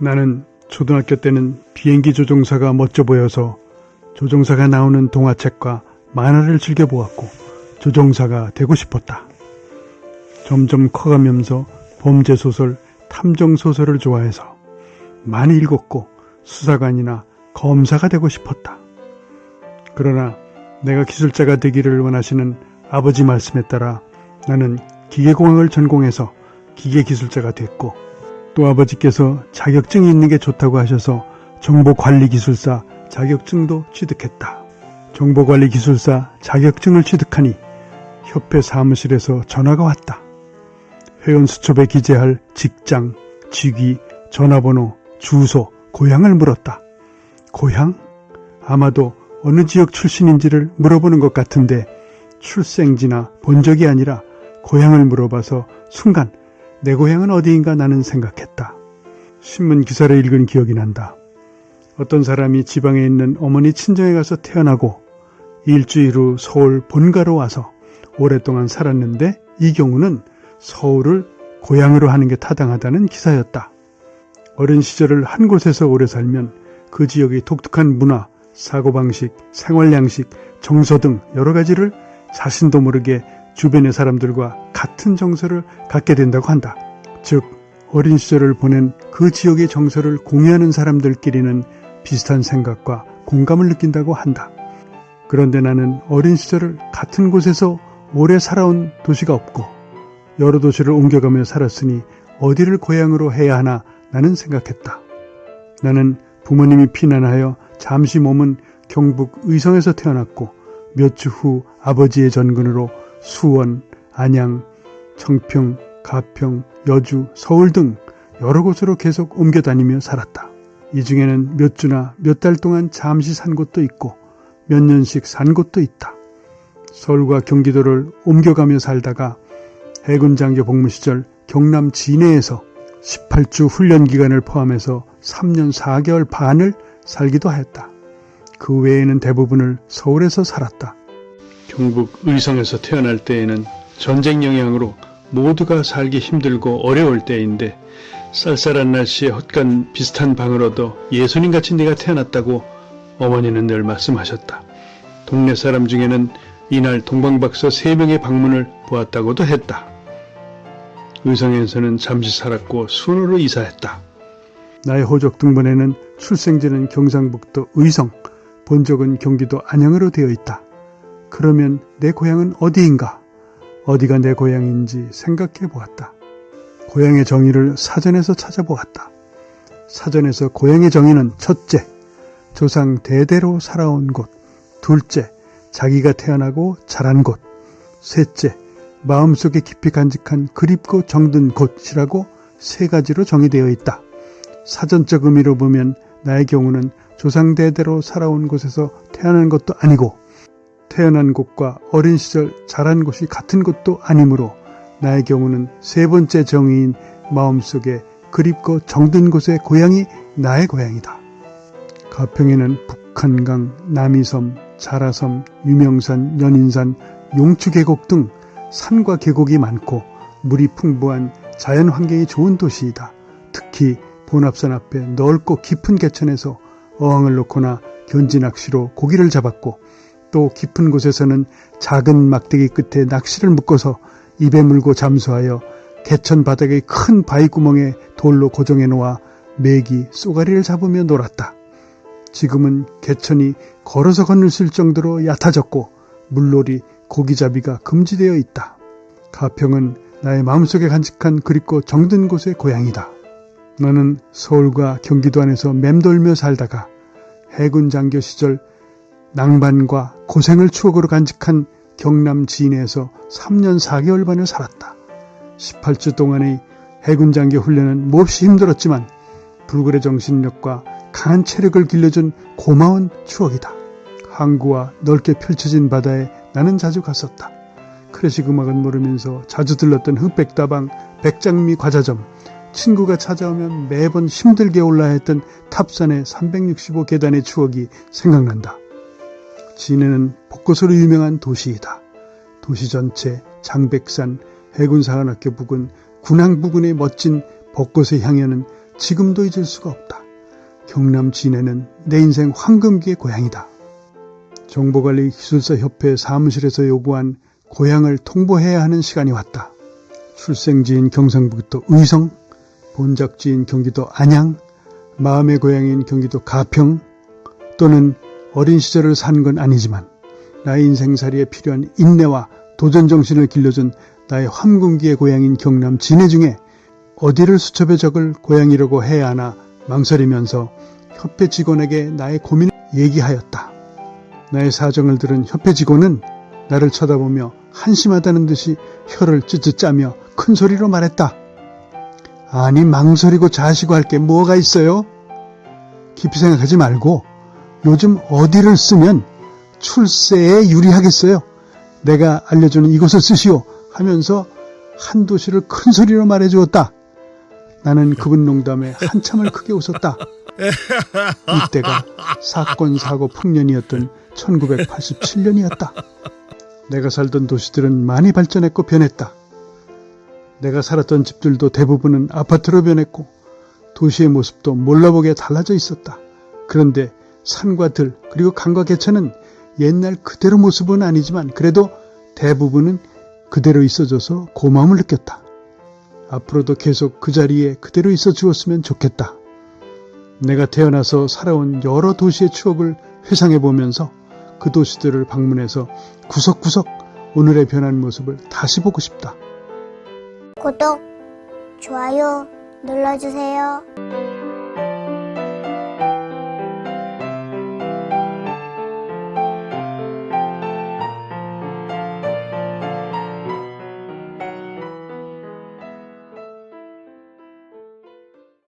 나는 초등학교 때는 비행기 조종사가 멋져 보여서 조종사가 나오는 동화책과 만화를 즐겨보았고 조종사가 되고 싶었다. 점점 커가면서 범죄 소설, 탐정 소설을 좋아해서 많이 읽었고 수사관이나 검사가 되고 싶었다. 그러나 내가 기술자가 되기를 원하시는 아버지 말씀에 따라 나는 기계공학을 전공해서 기계기술자가 됐고 또 아버지께서 자격증이 있는 게 좋다고 하셔서 정보관리기술사 자격증도 취득했다. 정보관리기술사 자격증을 취득하니 협회 사무실에서 전화가 왔다. 회원 수첩에 기재할 직장, 직위, 전화번호, 주소, 고향을 물었다. 고향? 아마도 어느 지역 출신인지를 물어보는 것 같은데 출생지나 본 적이 아니라 고향을 물어봐서 순간 내 고향은 어디인가 나는 생각했다. 신문 기사를 읽은 기억이 난다. 어떤 사람이 지방에 있는 어머니 친정에 가서 태어나고 일주일 후 서울 본가로 와서 오랫동안 살았는데 이 경우는 서울을 고향으로 하는 게 타당하다는 기사였다. 어린 시절을 한 곳에서 오래 살면 그 지역의 독특한 문화, 사고방식, 생활 양식, 정서 등 여러 가지를 자신도 모르게 주변의 사람들과 같은 정서를 갖게 된다고 한다. 즉, 어린 시절을 보낸 그 지역의 정서를 공유하는 사람들끼리는 비슷한 생각과 공감을 느낀다고 한다. 그런데 나는 어린 시절을 같은 곳에서 오래 살아온 도시가 없고 여러 도시를 옮겨가며 살았으니 어디를 고향으로 해야 하나 나는 생각했다. 나는 부모님이 피난하여 잠시 몸은 경북 의성에서 태어났고 몇 주 후 아버지의 전근으로 수원, 안양, 청평, 가평, 여주, 서울 등 여러 곳으로 계속 옮겨 다니며 살았다. 이 중에는 몇 주나 몇 달 동안 잠시 산 곳도 있고 몇 년씩 산 곳도 있다. 서울과 경기도를 옮겨가며 살다가 해군 장교 복무 시절 경남 진해에서 18주 훈련 기간을 포함해서 3년 4개월 반을 살기도 하였다. 그 외에는 대부분을 서울에서 살았다. 경북 의성에서 태어날 때에는 전쟁 영향으로 모두가 살기 힘들고 어려울 때인데 쌀쌀한 날씨에 헛간 비슷한 방을 얻어 예수님 같이 네가 태어났다고 어머니는 늘 말씀하셨다. 동네 사람 중에는 이날 동방박사 세 명의 방문을 보았다고도 했다. 의성에서는 잠시 살았고 순으로 이사했다. 나의 호적 등본에는 출생지는 경상북도 의성, 본적은 경기도 안양으로 되어 있다. 그러면 내 고향은 어디인가? 어디가 내 고향인지 생각해 보았다. 고향의 정의를 사전에서 찾아보았다. 사전에서 고향의 정의는 첫째, 조상 대대로 살아온 곳, 둘째, 자기가 태어나고 자란 곳, 셋째, 마음속에 깊이 간직한 그립고 정든 곳이라고 세 가지로 정의되어 있다. 사전적 의미로 보면 나의 경우는 조상 대대로 살아온 곳에서 태어난 것도 아니고 태어난 곳과 어린 시절 자란 곳이 같은 곳도 아니므로 나의 경우는 세 번째 정의인 마음속에 그립고 정든 곳의 고향이 나의 고향이다. 가평에는 북한강, 남이섬, 자라섬, 유명산, 연인산, 용추계곡 등 산과 계곡이 많고 물이 풍부한 자연 환경이 좋은 도시이다. 특히 본합산 앞에 넓고 깊은 개천에서 어항을 놓거나 견지 낚시로 고기를 잡았고 또 깊은 곳에서는 작은 막대기 끝에 낚시를 묶어서 입에 물고 잠수하여 개천 바닥의 큰 바위구멍에 돌로 고정해 놓아 메기, 쏘가리를 잡으며 놀았다. 지금은 개천이 걸어서 건널 수 정도로 얕아졌고 물놀이, 고기잡이가 금지되어 있다. 가평은 나의 마음속에 간직한 그립고 정든 곳의 고향이다. 나는 서울과 경기도 안에서 맴돌며 살다가 해군 장교 시절 낭만과 고생을 추억으로 간직한 경남 진해에서 3년 4개월 반을 살았다. 18주 동안의 해군 장교 훈련은 몹시 힘들었지만 불굴의 정신력과 강한 체력을 길러준 고마운 추억이다. 항구와 넓게 펼쳐진 바다에 나는 자주 갔었다. 클래식 음악은 모르면서 자주 들렀던 흑백다방, 백장미 과자점, 친구가 찾아오면 매번 힘들게 올라야 했던 탑산의 365 계단의 추억이 생각난다. 진해는 벚꽃으로 유명한 도시이다. 도시 전체, 장백산, 해군사관학교 부근, 군항 부근의 멋진 벚꽃의 향연은 지금도 잊을 수가 없다. 경남 진해는 내 인생 황금기의 고향이다. 정보관리기술사협회 사무실에서 요구한 고향을 통보해야 하는 시간이 왔다. 출생지인 경상북도 의성, 본작지인 경기도 안양, 마음의 고향인 경기도 가평, 또는 어린 시절을 산 건 아니지만 나의 인생살이에 필요한 인내와 도전 정신을 길러준 나의 황금기의 고향인 경남 진해 중에 어디를 수첩에 적을 고향이라고 해야 하나 망설이면서 협회 직원에게 나의 고민을 얘기하였다. 나의 사정을 들은 협회 직원은 나를 쳐다보며 한심하다는 듯이 혀를 ጭጭ 짜며 큰 소리로 말했다. 아니 망설이고 자시고 할 게 뭐가 있어요? 깊이 생각하지 말고 요즘 어디를 쓰면 출세에 유리하겠어요. 내가 알려주는 이곳을 쓰시오 하면서 한 도시를 큰 소리로 말해 주었다. 나는 그분 농담에 한참을 크게 웃었다. 이때가 사건 사고 풍년이었던 1987년이었다. 내가 살던 도시들은 많이 발전했고 변했다. 내가 살았던 집들도 대부분은 아파트로 변했고 도시의 모습도 몰라보게 달라져 있었다. 그런데 산과 들 그리고 강과 개천은 옛날 그대로 모습은 아니지만 그래도 대부분은 그대로 있어져서 고마움을 느꼈다. 앞으로도 계속 그 자리에 그대로 있어 주었으면 좋겠다. 내가 태어나서 살아온 여러 도시의 추억을 회상해 보면서 그 도시들을 방문해서 구석구석 오늘의 변한 모습을 다시 보고 싶다. 구독, 좋아요 눌러주세요.